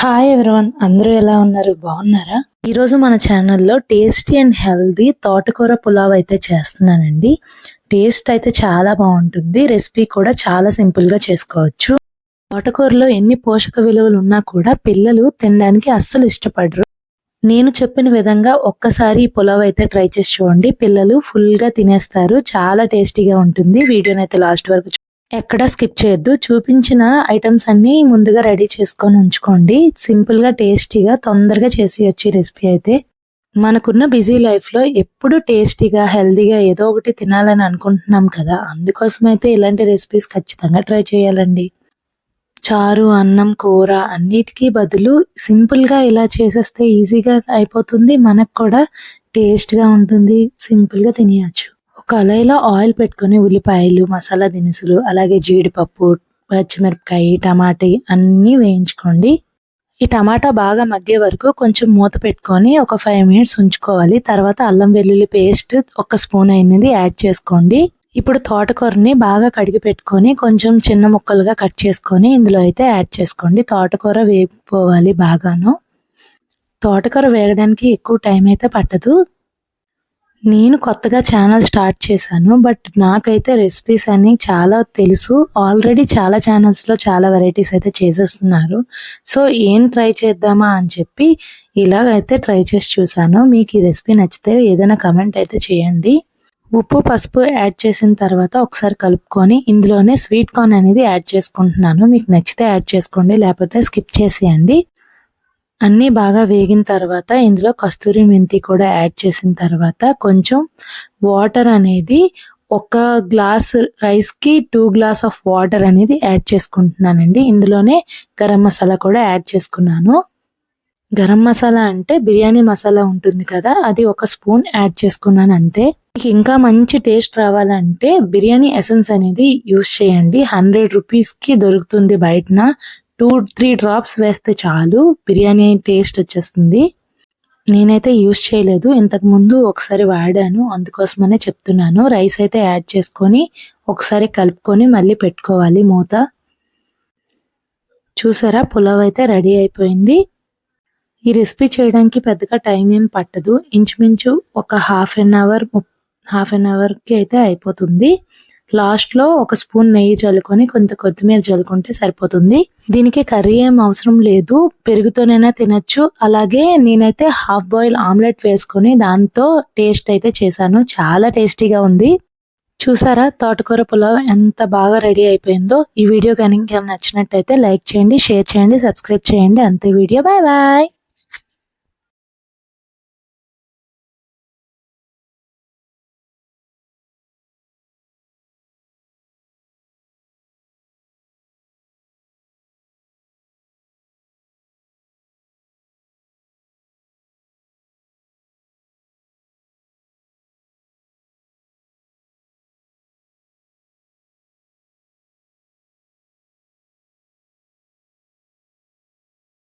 Hi everyone అందరూ ఎలా ఉన్నారు? బాగున్నారా? ఈరోజు మన ఛానల్లో టేస్టీ అండ్ హెల్దీ తోటకూర పులావ్ అయితే చేస్తున్నానండి. టేస్ట్ అయితే చాలా బాగుంటుంది. రెసిపీ కూడా చాలా సింపుల్గా చేసుకోవచ్చు. తోటకూరలో ఎన్ని పోషక విలువలు ఉన్నా కూడా పిల్లలు తినడానికి అస్సలు ఇష్టపడరు. నేను చెప్పిన విధంగా ఒక్కసారి ఈ పులావ్ అయితే ట్రై చేసి చూడండి. పిల్లలు ఫుల్గా తినేస్తారు. చాలా టేస్టీగా ఉంటుంది. వీడియోనైతే లాస్ట్ వరకు ఎక్కడా స్కిప్ చేయొద్దు. చూపించిన ఐటమ్స్ అన్నీ ముందుగా రెడీ చేసుకొని ఉంచుకోండి. సింపుల్గా టేస్టీగా తొందరగా చేసి వచ్చే రెసిపీ అయితే. మనకున్న బిజీ లైఫ్లో ఎప్పుడు టేస్టీగా హెల్దీగా ఏదో ఒకటి తినాలని అనుకుంటున్నాం కదా. అందుకోసమైతే ఇలాంటి రెసిపీస్ ఖచ్చితంగా ట్రై చేయాలండి. చారు అన్నం కూర అన్నిటికీ బదులు సింపుల్గా ఇలా చేసేస్తే ఈజీగా అయిపోతుంది. మనకు కూడా టేస్ట్గా ఉంటుంది. సింపుల్గా తినేయచ్చు. కళాయిలో ఆయిల్ పెట్టుకొని ఉల్లిపాయలు మసాలా దినుసులు అలాగే జీడిపప్పు పచ్చిమిరపకాయ టమాటా అన్నీ వేయించుకోండి. ఈ టమాటా బాగా మగ్గే వరకు కొంచెం మూత పెట్టుకొని ఒక ఫైవ్ మినిట్స్ ఉంచుకోవాలి. తర్వాత అల్లం వెల్లుల్లి పేస్ట్ ఒక స్పూన్ అయినది యాడ్ చేసుకోండి. ఇప్పుడు తోటకూరని బాగా కడిగి పెట్టుకొని కొంచెం చిన్న ముక్కలుగా కట్ చేసుకొని ఇందులో అయితే యాడ్ చేసుకోండి. తోటకూర వేగిపోవాలి బాగాను. తోటకూర వేగడానికి ఎక్కువ టైం అయితే పట్టదు. నేను కొత్తగా ఛానల్ స్టార్ట్ చేశాను బట్ నాకైతే రెసిపీస్ అన్ని చాలా తెలుసు. ఆల్రెడీ చాలా ఛానల్స్లో చాలా వెరైటీస్ అయితే చేసేస్తున్నారు. సో ఏం ట్రై చేద్దామా అని చెప్పి ఇలాగైతే ట్రై చేసి చూసాను మీకు ఈ రెసిపీ నచ్చితే ఏదైనా కమెంట్ అయితే చేయండి. ఉప్పు పసుపు యాడ్ చేసిన తర్వాత ఒకసారి కలుపుకొని ఇందులోనే స్వీట్ కార్న్ అనేది యాడ్ చేసుకుంటున్నాను. మీకు నచ్చితే యాడ్ చేసుకోండి లేకపోతే స్కిప్ చేసేయండి. అన్నీ బాగా వేగిన తర్వాత ఇందులో కస్తూరి మెంతి కూడా యాడ్ చేసిన తర్వాత కొంచెం వాటర్ అనేది ఒక గ్లాస్ రైస్కి టూ గ్లాస్ ఆఫ్ వాటర్ అనేది యాడ్ చేసుకుంటున్నానండి. ఇందులోనే గరం మసాలా కూడా యాడ్ చేసుకున్నాను. గరం మసాలా అంటే బిర్యానీ మసాలా ఉంటుంది కదా అది ఒక స్పూన్ యాడ్ చేసుకున్నాను అంతే. మీకు ఇంకా మంచి టేస్ట్ రావాలంటే బిర్యానీ ఎసెన్స్ అనేది యూస్ చేయండి. హండ్రెడ్ రూపీస్కి దొరుకుతుంది బయటన. టూ త్రీ డ్రాప్స్ వేస్తే చాలు. బిర్యానీ టేస్ట్ వచ్చేస్తుంది. నేనైతే యూస్ చేయలేదు. ఇంతకు ముందు ఒకసారి వాడాను. అందుకోసమనే చెప్తున్నాను. రైస్ అయితే యాడ్ చేసుకొని ఒకసారి కలుపుకొని మళ్ళీ పెట్టుకోవాలి మూత. చూసారా? పులావ్ అయితే రెడీ అయిపోయింది. ఈ రెసిపీ చేయడానికి పెద్దగా టైం ఏం పట్టదు. ఇంచుమించు ఒక half an hour half an అవర్కి అయితే అయిపోతుంది. లాస్ట్లో ఒక స్పూన్ నెయ్యి చల్లుకొని కొంత కొత్తిమీర చల్లుకుంటే సరిపోతుంది. దీనికి కర్రీ ఏం అవసరం లేదు. పెరుగుతోనైనా తినచ్చు. అలాగే నేనైతే హాఫ్ బాయిల్ ఆమ్లెట్ వేసుకొని దాంతో టేస్ట్ అయితే చేశాను. చాలా టేస్టీగా ఉంది. చూసారా తోటకూర పులావ్ ఎంత బాగా రెడీ అయిపోయిందో. ఈ వీడియో కనుక నచ్చినట్టయితే లైక్ చేయండి షేర్ చేయండి సబ్స్క్రైబ్ చేయండి. అంతే వీడియో. Bye bye